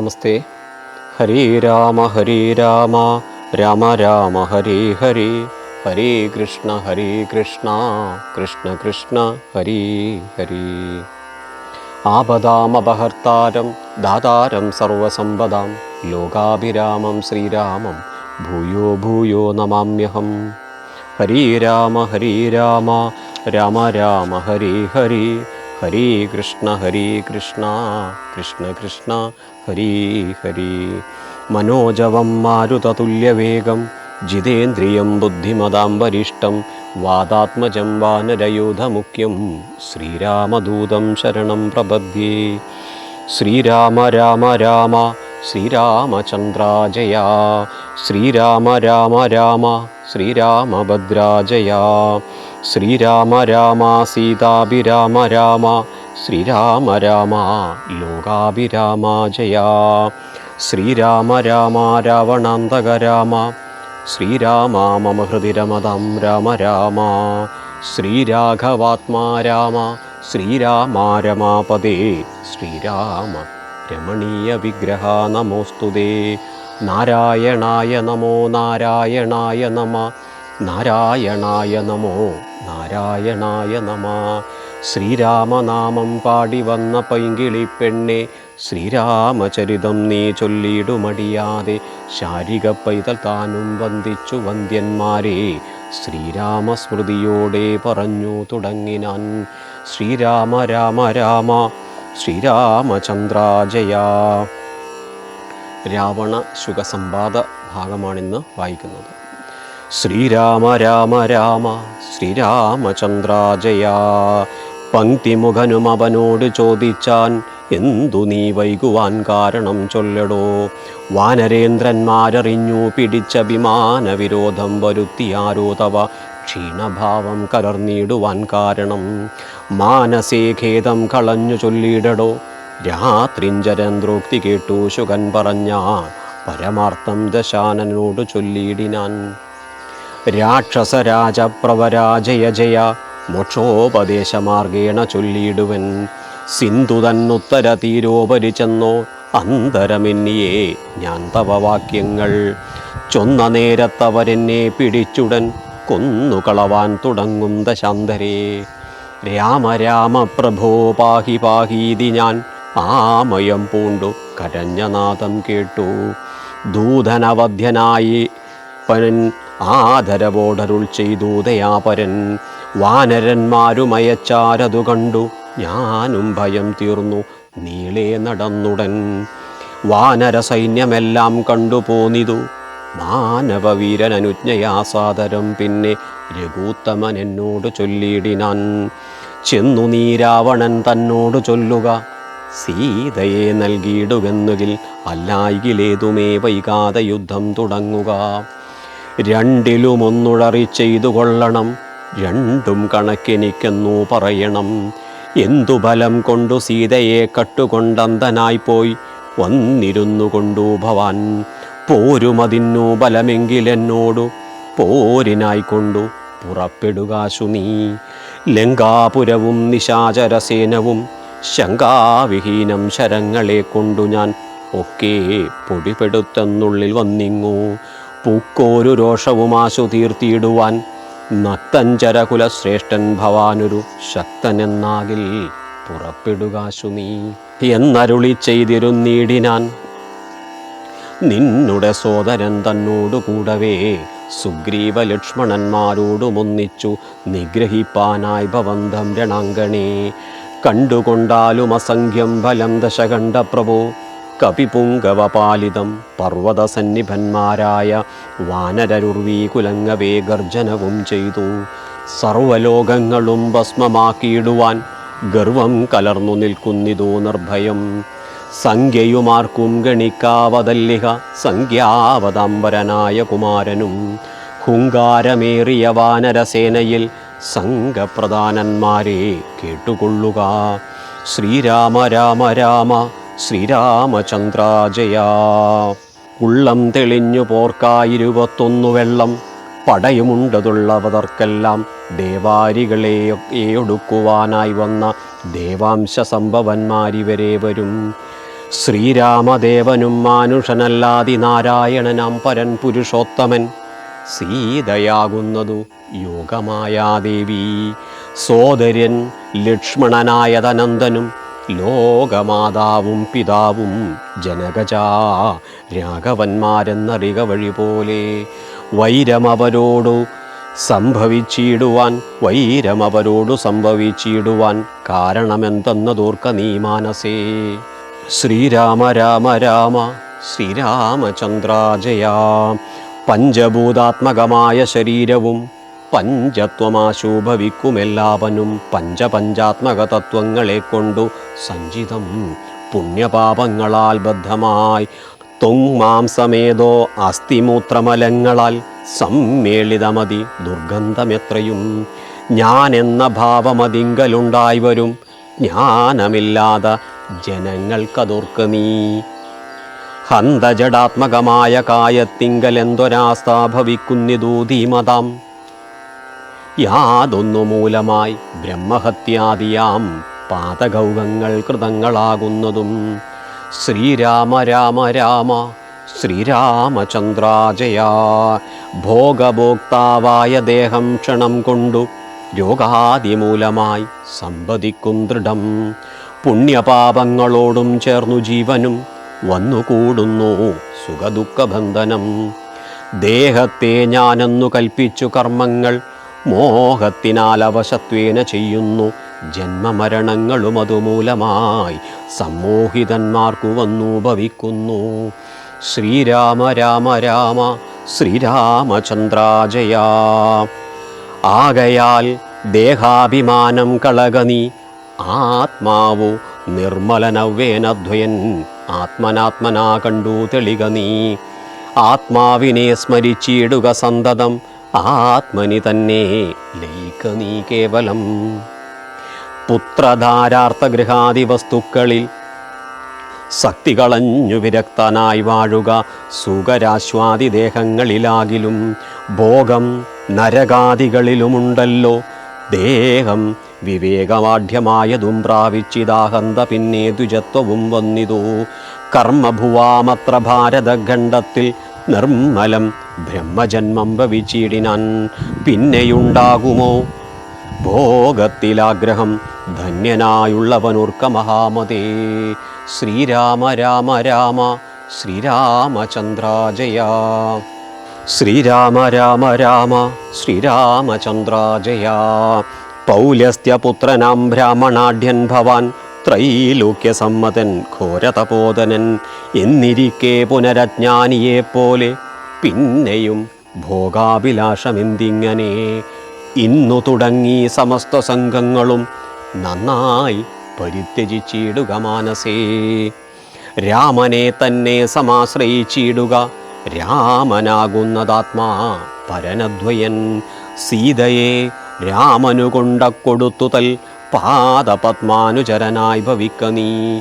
നമസ്തേ. ഹരേ രാമ ഹരേ രാമ. രാമ രാമ ഹരേ ഹരേ. ഹരേ കൃഷ്ണ ഹരേ കൃഷ്ണ. കൃഷ്ണ കൃഷ്ണ ഹരേ ഹരേ. ആപദാമപഹർത്താരം ദാതാരം സർവസമ്പദാം. ലോകാഭിരാമം ശ്രീരാമം. ഭൂയോ ഭൂയോ നമാമ്യഹം. ഹരേ രാമ ഹരേ രാമ. രാമ രാമ ഹരേ ഹരേ. ഹരേ കൃഷ്ണ ഹരി കൃഷ്ണ കൃഷ്ണ കൃഷ്ണ ഹരി ഹരി. മനോജവം മാരുതതുല്യവേഗം ജിതേന്ദ്രിയം ബുദ്ധിമതാംബരിഷ്ടം വാദാത്മജം വാനരയൂഥമുഖ്യം ശ്രീരാമദൂതം ശരണം പ്രപദ്യേ. ശ്രീരാമ രാമ രാമ ശ്രീരാമചന്ദ്രാജയ ശ്രീരാമ രാമ രാമ ശ്രീരാമഭദ്രാജയ ശ്രീരാമ രാമ സീതാഭിരാമ രാമ ശ്രീരാമ രാമ ലോകാഭിരാമ ജയ. ശ്രീരാമ രാമ രാവണാന്തക രാമ ശ്രീരാമ മമ ഹൃദി രമതാം രാമ രാമ ശ്രീരാഘവാത്മാ രാമ ശ്രീരാമ രമാപദേ ശ്രീരാമ രമണീയ വിഗ്രഹ നമോസ്തുതേ നാരായണായ നമോ നാരായണായ നമ നാരായണായ നമോ. നാരായണായ നമ. ശ്രീരാമനാമം പാടി വന്ന പൈങ്കിളി പെണ്ണെ ശ്രീരാമചരിതം നീ ചൊല്ലിയിടുമടിയാതെ ശാരിക പൈതൽ താനും വന്ദിച്ചു വന്ദ്യന്മാരെ. ശ്രീരാമസ്മൃതിയോടെ പറഞ്ഞു തുടങ്ങിനാൻ. ശ്രീരാമ രാമ രാമ ശ്രീരാമചന്ദ്രാജയ. രാവണ ശുഖസംവാദ ഭാഗമാണിന്ന് വായിക്കുന്നത്. ശ്രീരാമ രാമ രാമ ശ്രീരാമചന്ദ്രാജയ പങ്ക്തിമുഖനും അവനോട് ചോദിച്ചാൻ എന്തു നീ വൈകുവാൻ കാരണം ചൊല്ലടോ? വാനരേന്ദ്രന്മാരറിഞ്ഞു പിടിച്ച വിമാന വിരോധം വരുത്തിയാരോ തവ? ക്ഷീണഭാവം കലർന്നിടുവാൻ കാരണം മാനസേ ഖേദം കളഞ്ഞു ചൊല്ലിയിടടോ രാത്രിഞ്ചരന്ത്രോക്തി കേട്ടു ശുകൻ പറഞ്ഞ പരമാർത്ഥം ദശാനനോട് ചൊല്ലിയിടിനാൻ. രാക്ഷസരാജപ്രവരാജയ ജയ മോക്ഷോപദേശമാർഗേണ ചൊല്ലിയിടുവൻ. സിന്ധു തന്നുത്തര തീരോപരി ചെന്നോ അന്തരമെന്നിയേ ഞാൻ തവ വാക്യങ്ങൾ ചൊന്ന നേരത്തവരെന്നെ പിടിച്ചുടൻ കൊന്നുകളവാൻ തുടങ്ങും ദശാന്തരേ. രാമ രാമ പ്രഭോ പാഹി പാഹീതി ഞാൻ ആമയം പൂണ്ടു കരഞ്ഞനാഥം കേട്ടു. ദൂതനവധ്യനായി പരൻ ആദരവോടരുൾ ചെയ്തു ദയാപരൻ. വാനരന്മാരുമയച്ചാരതു കണ്ടു. ഞാനും ഭയം തീർന്നു. നീളെ നടന്നുടൻ. വാനര സൈന്യമെല്ലാം കണ്ടുപോന്നിതു മാനവവീരൻ അനുജ്ഞയാസാദരം പിന്നെ രഘൂത്തമൻ എന്നോട് ചൊല്ലിയിടിനാൻ ചെന്നു നീരാവണൻ തന്നോട് ചൊല്ലുക. സീതയെ നൽകിയിടുകെന്നുകിൽ അല്ലായികിലേതുമേ വൈകാതെ യുദ്ധം തുടങ്ങുക. രണ്ടിലും ഒന്നുഴറി ചെയ്തു കൊള്ളണം രണ്ടും കണക്കെനിക്കെന്നു പറയണം. എന്തു ബലം കൊണ്ടു സീതയെ കട്ടുകൊണ്ടന്തനായി പോയി? വന്നിരുന്നു കൊണ്ടു ഭവാൻ. പോരുമതിന്നു ബലമെങ്കിലെന്നോടു പോരിനായി കൊണ്ടു പുറപ്പെടുകാശു നീ ലങ്കാപുരവും നിശാചരസേനവും ശങ്കാവിഹീനം ശരങ്ങളെ കൊണ്ടു ഞാൻ ഒക്കെ പൊടിപെടുത്തെന്നുള്ളിൽ വന്നിങ്ങു. പൂക്കോരു രോഷവും ആശു തീർത്തിയിടുവാൻ നക്തഞ്ചരകുലശ്രേഷ്ഠൻ ഭവാനൊരു ശക്തനെന്നാകിൽ പുറപ്പെടുകാശു നീ എന്നരുളി ചെയ്തിരുന്നീടിനാൻ നിന്നുടെ സോദരൻ തന്നോടു കൂടവേ സുഗ്രീവ ലക്ഷ്മണന്മാരോടുമൊന്നിച്ചു നിഗ്രഹിപ്പാനായി ഭവന്തം രണാങ്കണേ. കണ്ടുകൊണ്ടാലും അസംഖ്യം ഫലം ദശകണ്ഠ പ്രഭോ കപിപുങ്കവപാലിതം പർവതസന്നിഭന്മാരായ വാനരരുർവീകുലങ്ങവേ ഗർജനവും ചെയ്തു. സർവലോകങ്ങളും ഭസ്മമാക്കിയിടുവാൻ ഗർവം കലർന്നു നിൽക്കുന്നിതോ നിർഭയം. സംഖ്യയുമാർക്കും ഗണിക്കാവതല്ലിഹ സംഖ്യാവതംബരനായ കുമാരനും ഹുങ്കാരമേറിയ വാനരസേനയിൽ സംഘപ്രധാനന്മാരെ കേട്ടുകൊള്ളുക. ശ്രീരാമ രാമ രാമ ശ്രീരാമചന്ദ്രാജയ. ഉള്ളം തെളിഞ്ഞു പോർക്കായിരുപത്തൊന്നു വെള്ളം പടയുമുണ്ടതുള്ളവതർക്കെല്ലാം ദേവാരികളെ ഒടുക്കുവാനായി വന്ന ദേവാംശ സംഭവന്മാരിവരെ വരും. ശ്രീരാമദേവനും മാനുഷനല്ലാതി നാരായണനാം പരൻ പുരുഷോത്തമൻ സീതയാകുന്നതു യോഗമായാദേവി. സോദര്യൻ ലക്ഷ്മണനായതനന്ദനും ലോകമാതാവും പിതാവും ജനകജാ രാഘവന്മാരെന്നറിക വഴി പോലെ വൈരമവരോടു സംഭവിച്ചിടുവാൻ വൈരമവരോടു സംഭവിച്ചിടുവാൻ കാരണമെന്തെന്നതോർക്ക നീ മാനസേ. ശ്രീരാമ രാമ രാമ ശ്രീരാമചന്ദ്രാജയാ. പഞ്ചഭൂതാത്മകമായ ശരീരവും പഞ്ചത്വമാശോഭവിക്കുമെല്ലാവനും പഞ്ചപഞ്ചാത്മക തത്വങ്ങളെ കൊണ്ടു സഞ്ചിതം പുണ്യപാപങ്ങളാൽ ബദ്ധമായി. തൊങ്മാംസമേതോ അസ്ഥിമൂത്രമലങ്ങളാൽ സമ്മേളിതമതി. ദുർഗന്ധമെത്രയും എന്ന ഭാവമതിങ്കലുണ്ടായി വരും. ജ്ഞാനമില്ലാതെ ജനങ്ങൾക്കതോർക്ക് നീ. ഹന്തജടാത്മകമായ ഭവിക്കുന്നിതൂ ധീമതാം യാതൊന്നു മൂലമായി ബ്രഹ്മഹത്യാദിയാം പാതഗൗകങ്ങൾ കൃതങ്ങളാകുന്നതും ശ്രീരാമ രാമ രാമ ശ്രീരാമചന്ദ്രാജയാ ഭോഗഭോക്താവായ ദേഹം ക്ഷണം കൊണ്ടു രോഗാദിമൂലമായി സമ്പതിക്കും ദൃഢം. പുണ്യപാപങ്ങളോടും ചേർന്നു ജീവനും വന്നുകൂടുന്നു സുഖദുഃഖബന്ധനം. ദേഹത്തെ ഞാനെന്നു കൽപ്പിച്ചു കർമ്മങ്ങൾ മോഹത്തിനാൽ അവശത്വേന ചെയ്യുന്നു ജന്മമരണങ്ങളും അതുമൂലമായി സമ്മോഹിതന്മാർക്കു വന്നു ഭവിക്കുന്നു. ശ്രീരാമ രാമ രാമ ശ്രീരാമചന്ദ്രാജയ. ആകയാൽ ദേഹാഭിമാനം കളകനി ആത്മാവു നിർമ്മലനവ്വേനദ്വയൻ ആത്മനാത്മനാ കണ്ടു തെളിക നീ. ആത്മാവിനെ സ്മരിച്ചിടുക സന്തതം ആത്മനി തന്നെ ലയിക്ക നീ കേവലം. പുത്രധാരാർത്ഥഗൃഹാദി വസ്തുക്കളിൽ ശക്തി കളഞ്ഞു വിരക്തനായി വാഴുക സുഖരാശ്വാദി ദേഹങ്ങളിലാകിലും ഭോഗം നരകാദികളിലുമുണ്ടല്ലോ. ദേഹം വിവേകമാഢ്യമായതും പ്രാപിച്ചിതാഹന്ത പിന്നെ ദ്വിജത്വവും വന്നിതു. കർമ്മഭുവാമത്ര ഭാരതഖണ്ഡത്തിൽ നിർമ്മലം ബ്രഹ്മജന്മം ഭവിച്ചിടിനാൻ പിന്നെയുണ്ടാകുമോ? ഭോഗത്തിലാഗ്രഹം ധന്യനായുള്ളവനോർക്ക മഹാമതേ. ശ്രീരാമ രാമ രാമ ശ്രീരാമചന്ദ്രാജയ. ശ്രീരാമ രാമ രാമ ശ്രീരാമചന്ദ്രാജയ. പൗലസ്ത്യപുത്രനാം ബ്രാഹ്മണാഢ്യൻ ഭവാൻ ത്രൈലോക്യസമ്മതൻ ഘോരതപോതനൻ എന്നിരിക്കെ പുനരജ്ഞാനിയെപ്പോലെ പിന്നെയും ഭോഗാഭിലാഷമെന്തിങ്ങനെ? ഇന്നു തുടങ്ങി സമസ്ത സംഘങ്ങളും നന്നായി പരിത്യജിച്ചിടുക മാനസേ. രാമനെ തന്നെ സമാശ്രയിച്ചിടുക രാമനാകുന്നതാത്മാ പരനദ്വയൻ സീതയെ രാമനു കൊണ്ട കൊടുത്തുതൽ പാദപത്മാനുചരനായി ഭവിക്ക നീ.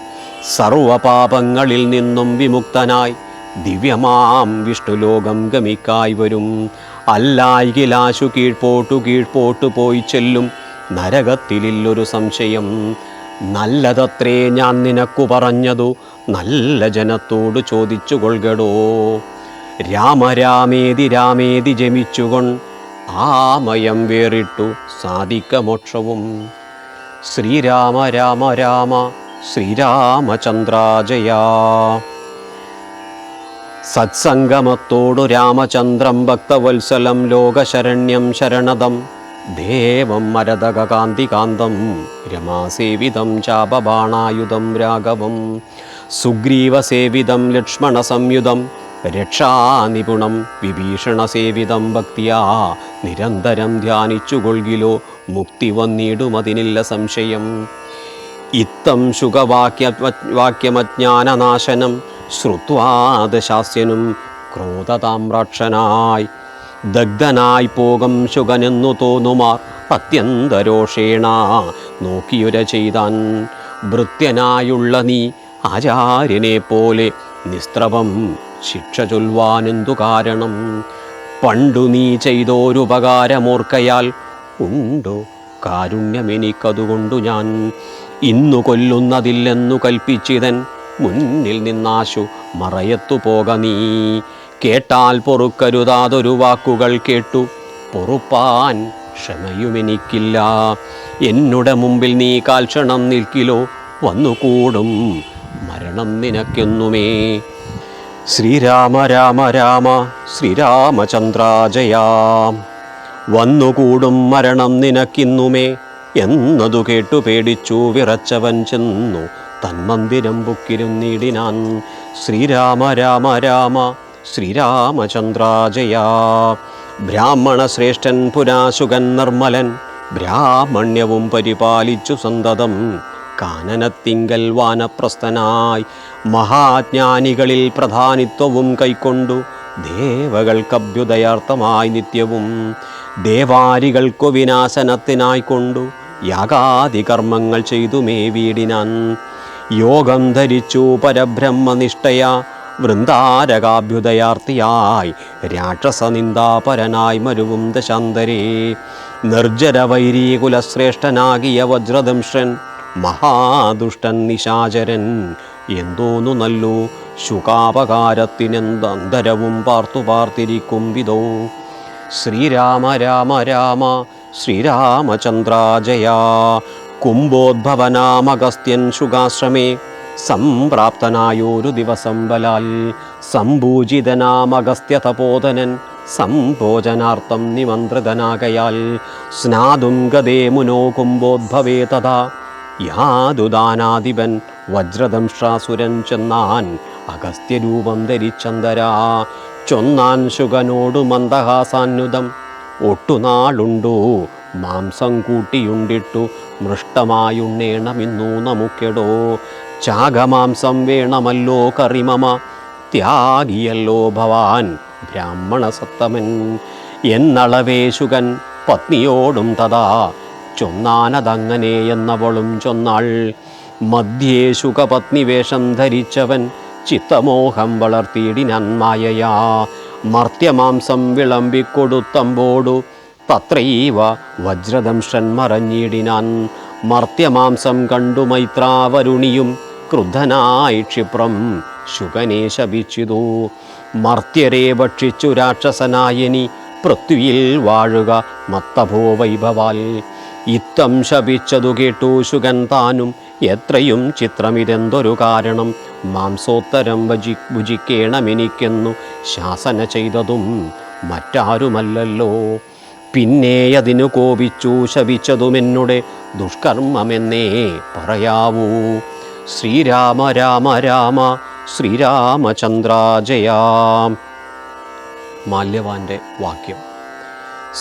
സർവപാപങ്ങളിൽ നിന്നും വിമുക്തനായി ദിവ്യമാം വിഷ്ണുലോകം ഗമിക്കായി വരും. അല്ലായികിലാശു കീഴ്പോട്ടു കീഴ്പോട്ടു പോയി ചെല്ലും. നരകത്തിലില്ലൊരു സംശയം. നല്ലതത്രേ ഞാൻ നിനക്കു പറഞ്ഞതു. നല്ല ജനത്തോട് ചോദിച്ചു കൊൾകടോ. രാമരാമേതി രാമേതി ജമിച്ചുകൊൺ ആമയം വേറിട്ടു സാധിക്ക മോക്ഷവും. ശ്രീരാമ രാമ രാമ ശ്രീരാമചന്ദ്രാജയ. സത്സംഗമത്തോടു രാമചന്ദ്രം ഭക്തവത്സലം ലോകശരണ്യം ശരണദം ദേവം മരതകാന്തികാന്തം രമാസേവിതം ചാപബാണായുധം രാഘവം സുഗ്രീവസേവിതം ലക്ഷ്മണസംയുതം രക്ഷാനിപുണം വിഭീഷണസേവിതം ഭക്തിയാ നിരന്തരം ധ്യാനിച്ചുകൊള്ളിലോ മുക്തി വന്നിടുമതിനില്ല സംശയം. ഇത്തം ശുഖവാക്യ വാക്യമജ്ഞാനനാശനം ശ്രുത്വാദശാസ്യനും ക്രോധതാമ്രാക്ഷനായി ദഗ്ധനായി പോകും ശുഗനെന്നു തോന്നുമാർ അത്യന്തരോഷേണ. നോക്കിയുര ചെയ്താൻ ഭൃത്യനായുള്ള നീ ആചാര്യനെ പോലെ നിസ്ത്രവം ശിക്ഷ ചൊല്ലുവാനെന്തു കാരണം? പണ്ടു നീ ചെയ്തോരുപകാരമോർക്കയാൽ ഉണ്ടോ? കാരുണ്യമെനിക്കതുകൊണ്ടു ഞാൻ ഇന്നു കൊല്ലുന്നതില്ലെന്നു കൽപ്പിച്ചിതൻ മുന്നിൽ നിന്നാശു മറയത്തു പോക നീ. കേട്ടാൽ പൊറുക്കരുതാതൊരു വാക്കുകൾ കേട്ടു. പൊറുപ്പാൻ ക്ഷമയുമെനിക്കില്ല. എന്നുടെ മുമ്പിൽ നീ കാൽക്ഷണം നിൽക്കിലോ? വന്നുകൂടും മരണം നിനക്കെന്നുമേ. ശ്രീരാമ രാമ രാമ ശ്രീരാമചന്ദ്രാജയാം വന്നുകൂടും മരണം നിനക്കിന്നുമേ. എന്നതു കേട്ടു പേടിച്ചു വിറച്ചവൻ ചെന്നു. തന്മന്ദിരം ബുക്കിരുന്നിടിനാൻ ശ്രീരാമ രാമ രാമ ശ്രീരാമചന്ദ്രാജയാ. ബ്രാഹ്മണ ശ്രേഷ്ഠൻ പുരാശുകൻ നിർമ്മലൻ ബ്രാഹ്മണ്യവും പരിപാലിച്ചു സന്തതം. കാനനത്തിങ്കൽ വാനപ്രസ്ഥനായി മഹാജ്ഞാനികളിൽ പ്രധാനിത്വവും കൈക്കൊണ്ടു ദേവകൾക്കഭ്യുദയാർത്ഥമായി നിത്യവും ദേവാരികൾക്കു വിനാശനത്തിനായി കൊണ്ടു യാഗാദി കർമ്മങ്ങൾ ചെയ്തു മേ വീടിനാൻ. യോഗം ധരിച്ചു പരബ്രഹ്മനിഷ്ഠയ വൃന്ദാരകാഭ്യുദയാർത്ഥിയായി രാക്ഷസനിന്ദാപരനായി മരുവും ദശാന്തരേ. നിർജര വൈരീകുലശ്രേഷ്ഠനാകിയ വജ്രദംഷൻ മഹാദുഷ്ടൻ നിശാചരൻ എന്തോന്നു നല്ലു ശുകാപകാരത്തിനെന്തന്തരവും പാർത്തു പാർത്തിരിക്കും വിധോ. ശ്രീരാമ രാമ രാമ ശ്രീരാമചന്ദ്രാജയ. കുംഭോദ്ഭവനാമഗസ്ത്യൻ ശുകാശ്രമേ സംപ്രാപ്തനായൊരു ദിവസം ബലാൽ സംഭൂജിതനാമഗസ്ത്യ തപോധനൻ സംഭോജനാർത്ഥം നിമന്ത്രിതനാകയാൽ സ്നാതും ഗതേ മുനോ കുംഭോദ്ഭവേ തഥാ. യാതുദാനാധിപൻ വജ്രദംഷ്ട്രാസുരൻ ചെന്നാൻ അഗസ്ത്യരൂപം ധരിച്ചന്തരാ. ചൊന്നാൻ ശുഗനോടു മന്ദഹാസാന്യുതം ഒട്ടുനാളുണ്ടു മാംസം കൂട്ടിയുണ്ടിട്ടു മൃഷ്ടമായുണ്ണേണമിന്നു നമുക്കെടോ. ചാകമാംസം വേണമല്ലോ കറിമമ ത്യാഗിയല്ലോ ഭവാൻ ബ്രാഹ്മണ സത്തമൻ എന്നളവേശുകൻ പത്നിയോടും തഥാ. ചൊന്നാനതങ്ങനെ എന്നവളും ചൊന്നാൾ. മധ്യേ ശുഖപത്നി വേഷം ധരിച്ചവൻ ചിത്തമോഹം വളർത്തിയിടി നന്മായയാ മർത്യമാംസം വിളമ്പിക്കൊടുത്തമ്പോടു തത്രൈവ വജ്രദംശൻ മറഞ്ഞിടിനാൻ. മർത്യമാംസം കണ്ടു മൈത്രാവരുണിയും ക്രുദ്ധനായി ക്ഷിപ്രം ശുകനെ ശപിച്ചിതു മർത്യരെ ഭക്ഷിച്ചു രാക്ഷസനായനി പൃഥ്വിയിൽ വാഴുക മത്തഭോ വൈഭവാൽ ഇത്തം ശപിച്ചതു കേട്ടു ശുകൻ താനും എത്രയും ചിത്രമിതെന്തൊരു കാരണം? മാംസോത്തരം ഭജി ഭുജിക്കേണമെനിക്കെന്നു ശാസന ചെയ്തതും മറ്റാരുമല്ലല്ലോ. പിന്നെ അതിനു കോപിച്ചു ശപിച്ചതുമെന്നുടെ ദുഷ്കർമ്മമെന്നേ പറയാവൂ. ശ്രീരാമ രാമ രാമ ശ്രീരാമചന്ദ്രാജയാം. മാല്യവാന്റെ വാക്യം.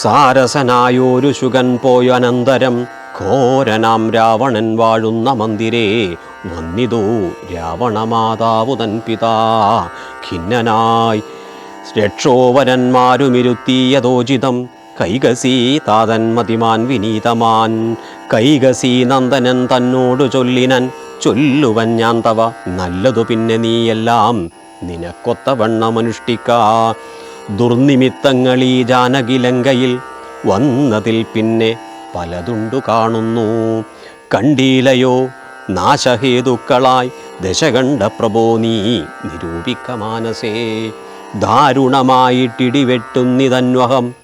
സാരസനായൊരു ശുഗൻ പോയ അനന്തരം ഘോരനാം രാവണൻ വാഴുന്ന മന്ദിരേ വന്നിതു രാവണമാതാവുതൻ പിതാ. ഖിന്നനായി രക്ഷോവരന്മാരുമിരുത്തിയതോചിതം കൈകസി താതൻ മതിമാൻ വിനീതമാൻ. കൈകസി നന്ദനൻ തന്നോടു ചൊല്ലിനൻ ചൊല്ലുവൻ ഞാൻ തവ. നല്ലതു പിന്നെ നീയെല്ലാം. നിനക്കൊത്തവണ്ണ വണ്ണമനുഷ്ഠിക്ക ദുർനിമിത്തങ്ങൾ ഈ ജാനകിലങ്കയിൽ വന്നതിൽ പിന്നെ പലതുണ്ടു കാണുന്നു. കണ്ടീലയോ നാശഹേതുക്കളായി ദശകണ്ഠ പ്രഭോ നീ നിരൂപിക്ക മാനസേ. ദാരുണമായിട്ടിടിവെട്ടുന്നിതന്വഹം.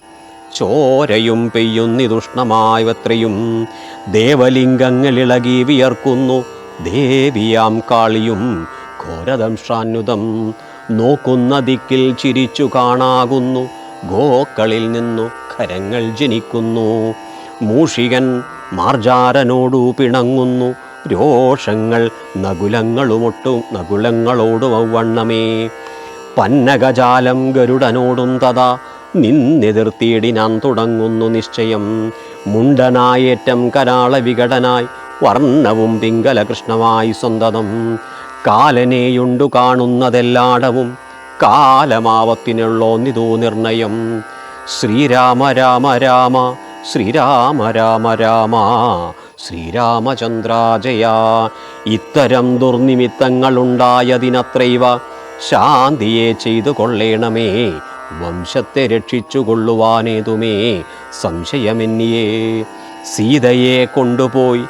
ചോരയും പെയ്യുന്നിതുഷ്ണമായവത്രയും. ദേവലിംഗങ്ങളിളകി വിയർക്കുന്നു. ദേവിയാം കാളിയും ഘോരദംഷാന്യുതം നോക്കുന്ന ദിക്കിൽ ചിരിച്ചു കാണാകുന്നു. ഗോക്കളിൽ നിന്നു കരങ്ങൾ ജനിക്കുന്നു. മൂഷികൻ മാർജാരനോടു പിണങ്ങുന്നു. രോഷങ്ങൾ നകുലങ്ങളുമൊട്ടും നകുലങ്ങളോടു വണ്ണമേ പന്നകജാലം ഗരുഡനോടും തഥാ നിന്നെതിർത്തിയിടിനാൻ തുടങ്ങുന്നു നിശ്ചയം. മുണ്ടനായേറ്റം കരാള വികടനായി വർണവും പിങ്കല കൃഷ്ണമായി സ്വന്തതം കാലനെയുണ്ടു കാണുന്നതെല്ലാടവും കാലമാവത്തിനുള്ളോന്നിതോ നിർണയം. ശ്രീരാമ രാമ രാമ ശ്രീരാമ രാമ രാമ ശ്രീരാമചന്ദ്രാജയ. ഇത്തരം ദുർനിമിത്തങ്ങളുണ്ടായതിനത്രൈവ ശാന്തിയെ ചെയ്തു കൊള്ളേണമേ. വംശത്തെ രക്ഷിച്ചു കൊള്ളുവാനേതുമേ. സംശയമെന്നിയേ. സീതയെ കൊണ്ടുപോയി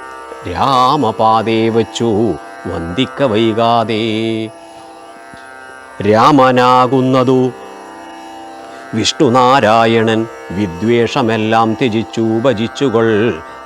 രാമപാതേ വച്ചു വന്ദിക്ക വൈകാതെ. രാമനാകുന്നതു വിഷ്ണുനാരായണൻ വിദ്വേഷമെല്ലാം ത്യജിച്ചു ഭജിച്ചുകൊൾ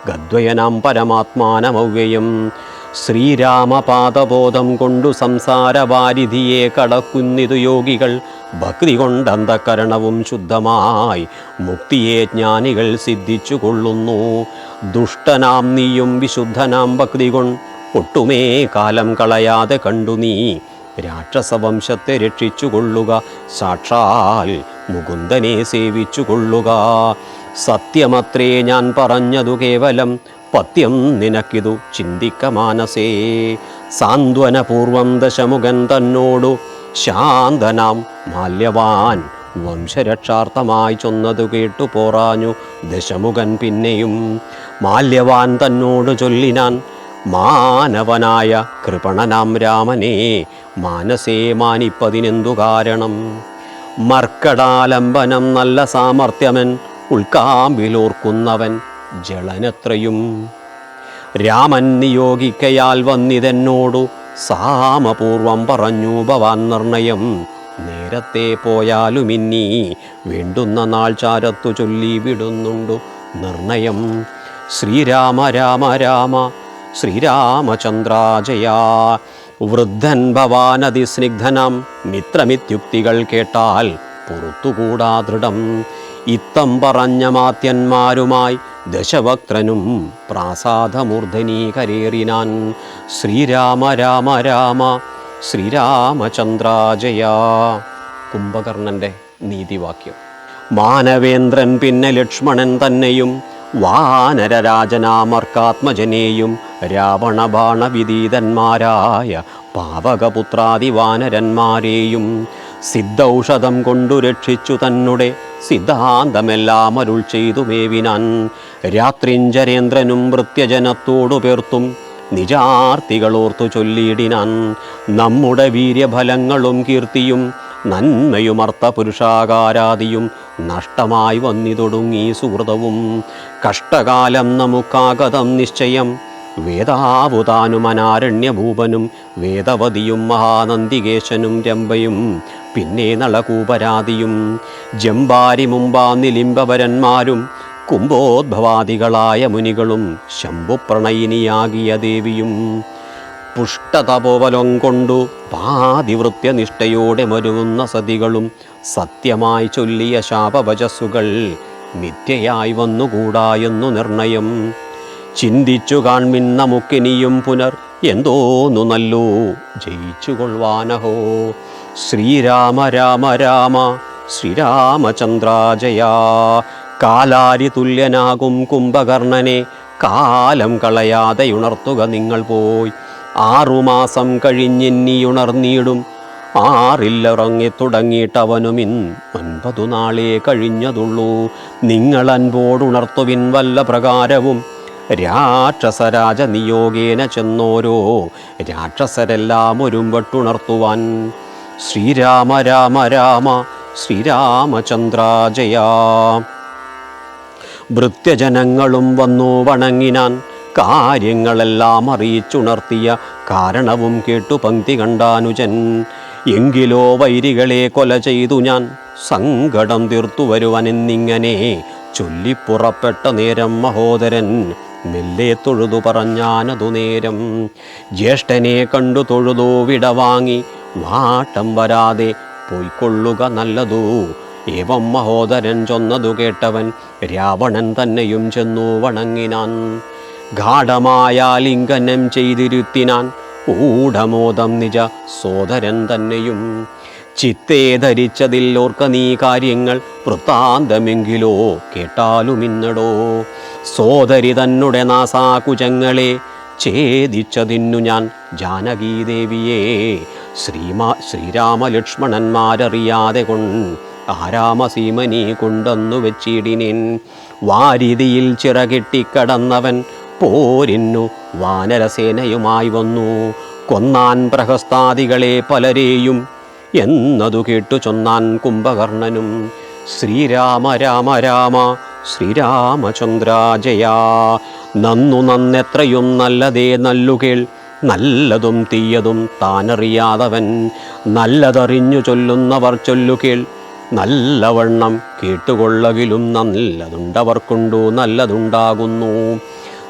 ഗദ്വയനാം പരമാത്മാനമവ്യയം ശ്രീരാമപാദബോധം കൊണ്ടു സംസാരവാരിധിയെ കടക്കുന്നിതു യോഗികൾ ഭക്തി കൊണ്ടന്തകരണവും ശുദ്ധമായി മുക്തിയെ ജ്ഞാനികൾ സിദ്ധിച്ചു കൊള്ളുന്നു ദുഷ്ടനാം നീയും വിശുദ്ധനാം ഭക്തി കൊണ്ട് ഒട്ടുമേ കാലം കളയാതെ കണ്ടു നീ. രാക്ഷസവംശത്തെ രക്ഷിച്ചു കൊള്ളുക സാക്ഷാൽ മുകുന്ദനെ സേവിച്ചു കൊള്ളുക സത്യമത്രേ ഞാൻ പറഞ്ഞതു കേവലം പത്യം നിനക്കിതു ചിന്തിക്ക മാനസേ. സാന്ത്വനപൂർവം ദശമുഖൻ തന്നോടു ശാന്തനാം മാല്യവാൻ വംശരക്ഷാർത്ഥമായി ചൊന്നതു കേട്ടു പോറാഞ്ഞു ദശമുഖൻ പിന്നെയും. മാല്യവാൻ തന്നോട് ചൊല്ലിനാൻ മാനവനായ കൃപണനാം രാമനെ മാനസേ മാനിപ്പതിനെന്തു കാരണം? മർക്കടാലംബനം നല്ല സാമർത്ഥ്യമൻ ഉൾക്കാമ്പിലോർക്കുന്നവൻ ജളനത്രയും. രാമൻ നിയോഗിക്കയാൽ വന്നിതെന്നോടു സാമപൂർവം പറഞ്ഞു ഭവാൻ നിർണയം. നേരത്തെ പോയാലും ഇനി വേണ്ടുന്ന നാൾ ചാരത്തു ചൊല്ലി വിടുന്നുണ്ടു നിർണയം. ശ്രീരാമ രാമ രാമ ശ്രീരാമചന്ദ്രാജയ. വൃദ്ധൻ ഭവാനതിസ്നിഗ്ധനാം മിത്രമിത്യുക്തികൾ കേട്ടാൽ പുറത്തുകൂടാ ദൃഢം. ഇത്തം പറഞ്ഞ മാത്യന്മാരുമായി ദശവക്രനും പ്രാസാദമൂർധനീകരേറിനാൻ. ശ്രീരാമ രാമ രാമ ശ്രീരാമചന്ദ്രാജയ. കുംഭകർണന്റെ നീതിവാക്യം. മാനവേന്ദ്രൻ പിന്നെ ലക്ഷ്മണൻ തന്നെയും വാനരരാജനാമർക്കാത്മജനെയും രാവണബാണവിദീതന്മാരായ പാവകപുത്രാദി വാനരന്മാരെയും സിദ്ധൌഷധം കൊണ്ടു രക്ഷിച്ചു തന്നെ സിദ്ധാന്തമെല്ലാം അരുൾ ചെയ്തു മേവിനാൻ. രാത്രിഞ്ചരേന്ദ്രനും വൃത്യജനത്തോടു പേർത്തും നിജാർത്തികളോർത്തു ചൊല്ലിയിടിനാൻ. നമ്മുടെ വീര്യഫലങ്ങളും കീർത്തിയും നന്മയുമർത്ത പുരുഷാകാരാദിയും നഷ്ടമായി വന്നിതൊടുങ്ങി സുഹൃതവും. കഷ്ടകാലം നമുക്കാഗതം നിശ്ചയം. വേദാവുതാനും അനാരണ്യഭൂപനും വേദവതിയും മഹാനന്ദികേശനും രംഭയും പിന്നെ നളകൂപരാതിയും. ജമ്പാരി മുമ്പാ നിലിംബവരന്മാരും കുംഭോദ്ഭവാദികളായ മുനികളും ശംഭുപ്രണയിനിയാകിയ ദേവിയും. പുഷ്ടതപോവലം കൊണ്ടു പാതിവൃത്യനിഷ്ഠയോടെ മരുന്ന സതികളും സത്യമായി ചൊല്ലിയ ശാപവചസ്സുകൾ മിഥ്യയായി വന്നുകൂടായെന്നു നിർണയം. ചിന്തിച്ചു കാൺമിൻ നമുക്കിനിയും പുനർ എന്തോന്നു നല്ലോ ജയിച്ചു കൊള്ളുവാനഹോ ശ്രീരാമ രാമ രാമ ശ്രീരാമചന്ദ്രാജയ. കാലാരി തുല്യനാകും കുംഭകർണനെ കാലം കളയാതെ ഉണർത്തുക നിങ്ങൾ പോയി. ആറുമാസം കഴിഞ്ഞെന്നിയുണർന്നീടും ആറില്ലിറങ്ങി തുടങ്ങിയിട്ടവനുമിൻ ഒൻപതു നാളേ കഴിഞ്ഞതുള്ളൂ. നിങ്ങൾ അൻപോടുണർത്തുവിൻ വല്ല പ്രകാരവും. രാക്ഷസരാജ നിയോഗേന ചെന്നോരോ. രാക്ഷസരെല്ലാം ഒരുമ്പെട്ടുണർത്തുവാൻ. ശ്രീരാമ രാമ രാമ ശ്രീരാമചന്ദ്രാജയ ഭൃത്യജനങ്ങളും വന്നു വണങ്ങിനാൻ. കാര്യങ്ങളെല്ലാം അറിയിച്ചുണർത്തിയ കാരണവും കേട്ടു പങ്ക്തി കണ്ടാനുജൻ. എങ്കിലോ വൈരികളെ കൊല ചെയ്തു ഞാൻ. സങ്കടം തീർത്തു വരുവനെന്നിങ്ങനെ ചൊല്ലിപ്പുറപ്പെട്ട നേരം മഹോദരൻ മെല്ലെ തൊഴുതു പറഞ്ഞാനതു നേരം. ജ്യേഷ്ഠനെ കണ്ടു തൊഴുതോ വിടവാങ്ങി വാട്ടം വരാതെ പോയിക്കൊള്ളുക നല്ലതു. ഏവം മഹോദരൻ ചൊന്നതു കേട്ടവൻ രാവണൻ തന്നെയും ചെന്നു വണങ്ങിനാൻ. ഗാഠമായ ലിംഗനം ചെയ്തിരുത്തിനാൻ ഊഢമോദം നിജ സോദരൻ തന്നെയും. ചിത്തേ ധരിച്ചതിൽ ഓർക്ക നീ കാര്യങ്ങൾ വൃത്താന്തമെങ്കിലോ കേട്ടാലുമിന്നടോ. സോദരി തന്നുടെ നാസാകുജങ്ങളെ ഛേദിച്ചതിന്നു ഞാൻ ജാനകീദേവിയെ. ശ്രീമാ ശ്രീരാമലക്ഷ്മണന്മാരറിയാതെ കൊണ്ട് ആരാമസീമനി കൊണ്ടെന്നു വെച്ചിടിനിൻ. വാരിതിയിൽ ചിറകെട്ടിക്കടന്നവൻ പോരിന്നു. വാനരസേനയുമായി വന്നു. കൊന്നാൻ പ്രഹസ്താദികളെ പലരെയും എന്നതു കേട്ടു ചൊന്നാൻ കുംഭകർണനും. ശ്രീരാമ രാമ രാമ ശ്രീരാമചന്ദ്രാജയാ നന്നു നന്നെത്രയും നല്ലതേ നല്ലുകേൾ നല്ലതും തീയതും താനറിയാതവൻ. നല്ലതറിഞ്ഞു ചൊല്ലുന്നവർ ചൊല്ലുകേൾ നല്ലവണ്ണം കേട്ടുകൊള്ളകിലും നല്ലതുണ്ടവർക്കുണ്ടു നല്ലതുണ്ടാകുന്നു.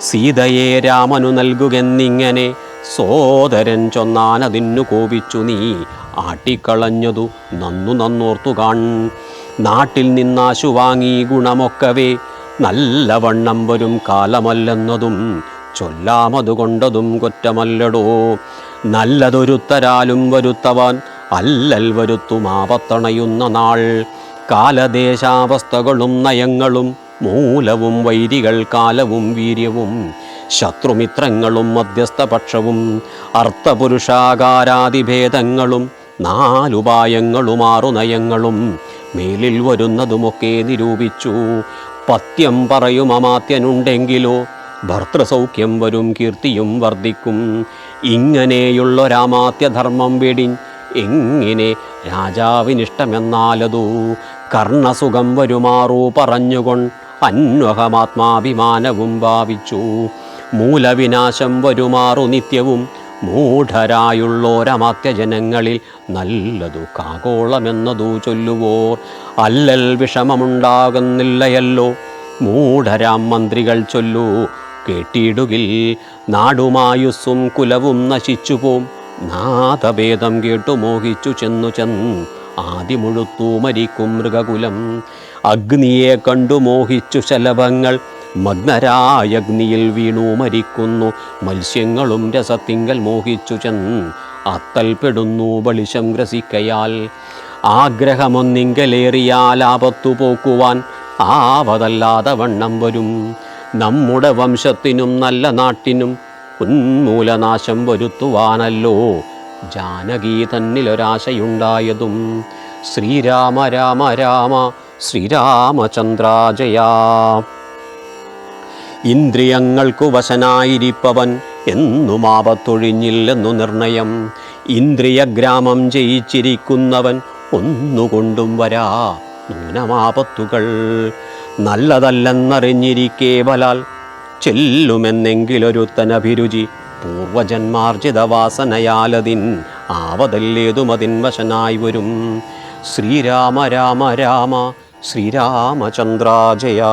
സീതയെ രാമനു നൽകുകെന്നിങ്ങനെ സോദരൻ ചൊന്നാനതിന്നു കോപിച്ചു നീ ആട്ടിക്കളഞ്ഞതു നന്നു നന്നോർത്തു കാൺ. നാട്ടിൽ നിന്നാശു വാങ്ങി ഗുണമൊക്കവേ നല്ലവണ്ണം വരും കാലമല്ലെന്നതും ചൊല്ലാമതുകൊണ്ടതും കുറ്റമല്ലടോ. നല്ലതൊരുത്തരാലും വരുത്തവാൻ അല്ലൽ വരുത്തുമാപത്തണയുന്ന നാൾ. കാലദേശാവസ്ഥകളും നയങ്ങളും മൂലവും വൈരികൾ കാലവും വീര്യവും ശത്രുമിത്രങ്ങളും മധ്യസ്ഥപക്ഷവും അർത്ഥപുരുഷാകാരാതിഭേദങ്ങളും നാലുപായങ്ങളും ആറു നയങ്ങളും മേലിൽ വരുന്നതുമൊക്കെ നിരൂപിച്ചു. പത്യം പറയും അമാത്യനുണ്ടെങ്കിലോ ഭർത്തൃസൗഖ്യം വരും കീർത്തിയും വർദ്ധിക്കും. ഇങ്ങനെയുള്ളൊരാമാത്യധർമ്മം വെടിൻ എങ്ങനെ രാജാവിനിഷ്ടമെന്നാലതു കർണസുഖം വരുമാറൂ പറഞ്ഞുകൊണ്ട് അന്വഹമാത്മാഭിമാനവും ഭാവിച്ചു. മൂലവിനാശം വരുമാറു നിത്യവും മൂഢരായുള്ളോരമാത്യജനങ്ങളിൽ നല്ലതു കാകോളമെന്നതു ചൊല്ലുവോർ. അല്ലൽ വിഷമമുണ്ടാകുന്നില്ലയല്ലോ മൂഢരാം മന്ത്രികൾ ചൊല്ലു. കേട്ടിടുകിൽ നാടുമായുസ്സും കുലവും നശിച്ചുപോം. നാഥഭേദം കേട്ടു മോഹിച്ചു ചെന്നു ചെന്ന് ആദ്യമുഴുത്തു മരിക്കും മൃഗകുലം. അഗ്നിയെ കണ്ടു മോഹിച്ചു ശലഭങ്ങൾ. മഗ്നരായ അഗ്നിയിൽ വീണു മരിക്കുന്നു. മത്സ്യങ്ങളും രസത്തിങ്കൽ മോഹിച്ചു ചെന്ന് അത്തൽപ്പെടുന്നു ബളിശം ഗ്രസിക്കയാൽ. ആഗ്രഹമൊന്നിങ്കലേറിയാൽ ആപത്തു പോക്കുവാൻ ആവതല്ലാതെ വണ്ണം വരും. നമ്മുടെ വംശത്തിനും നല്ല നാട്ടിനും ഉന്മൂലനാശം വരുത്തുവാനല്ലോ. ജാനകി തന്നിലൊരാശയുണ്ടായതും. ശ്രീരാമ രാമ രാമ ശ്രീരാമചന്ദ്രാജയാ. ഇന്ദ്രിയങ്ങൾക്കു വശനായിരിപ്പവൻ എന്നും ആപത്തൊഴിഞ്ഞില്ലെന്നു നിർണയം. ഇന്ദ്രിയഗ്രാമം ജയിച്ചിരിക്കുന്നവൻ ഒന്നുകൊണ്ടും വരാ നൂനമാപത്തുകൾ നല്ലതല്ലെന്നറിഞ്ഞിരിക്കേ ബലാൽ ചെല്ലുമെന്നെങ്കിലൊരുത്തനഭിരുചി പൂർവജന്മാർജിത വാസനയാലതിൻ ആവതല്ലേതുമതിൻ വശനായി വരും. ശ്രീരാമ രാമ രാമ ശ്രീരാമചന്ദ്രാജയാ.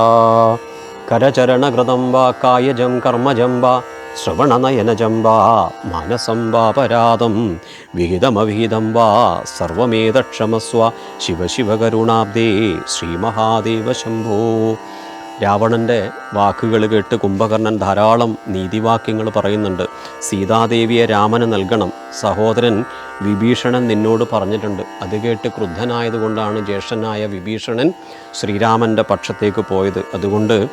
കരചരണകൃതം വാ കായജം കർമ്മജം വാ ശ്രവണനയനജം വാ മാനസം വാ പരാതം. വിഹിതമവിഹിതം വാ സർവമേതക്ഷമസ്വ ശിവ ശിവകരുണാബ്ദേ ശ്രീമഹാദേവ ശംഭോ രാവണന്റെ വാക്കുകൾ കേട്ട് കുംഭകർണൻ ധാരാളം നീതിവാക്യങ്ങൾ പറയുന്നുണ്ട്. സീതാദേവിയെ രാമന് നൽകണം. സഹോദരൻ വിഭീഷണൻ നിന്നോട് പറഞ്ഞിട്ടുണ്ട്. അത് കേട്ട് ക്രുദ്ധനായതുകൊണ്ടാണ് ജ്യേഷ്ഠനായ വിഭീഷണൻ ശ്രീരാമന്റെ പക്ഷത്തേക്ക് പോയത്. അതുകൊണ്ട്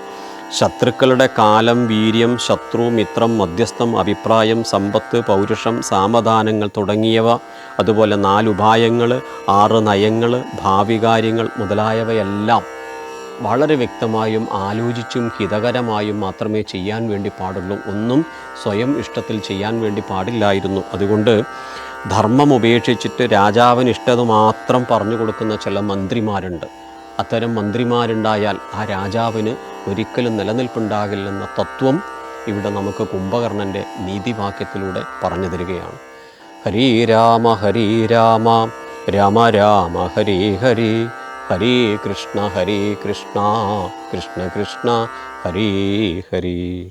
ശത്രുക്കളുടെ കാലം വീര്യം ശത്രു മിത്രം മധ്യസ്ഥം അഭിപ്രായം സമ്പത്ത് പൗരുഷം സാമധാനങ്ങൾ തുടങ്ങിയവ അതുപോലെ നാലുപായങ്ങൾ ആറ് നയങ്ങൾ ഭാവി കാര്യങ്ങൾ മുതലായവയെല്ലാം വളരെ വ്യക്തമായും ആലോചിച്ചും ഹിതകരമായും മാത്രമേ ചെയ്യാൻ വേണ്ടി പാടുള്ളൂ. ഒന്നും സ്വയം ഇഷ്ടത്തിൽ ചെയ്യാൻ വേണ്ടി പാടില്ലായിരുന്നു. അതുകൊണ്ട് ധർമ്മം ഉപേക്ഷിച്ചിട്ട് രാജാവിന് ഇഷ്ടത് മാത്രം പറഞ്ഞു കൊടുക്കുന്ന ചില മന്ത്രിമാരുണ്ട്. അത്തരം മന്ത്രിമാരുണ്ടായാൽ ആ രാജാവിന് ഒരിക്കലും നിലനിൽപ്പുണ്ടാകില്ലെന്ന തത്വം ഇവിടെ നമുക്ക് കുംഭകർണന്റെ നീതിവാക്യത്തിലൂടെ പറഞ്ഞു തരികയാണ്. ഹരി രാമ ഹരി രാമ രാമ രാമ ഹരി ഹരി ഹരേ കൃഷ്ണ ഹരി കൃഷ്ണ കൃഷ്ണ കൃഷ്ണ ഹരി ഹരേ.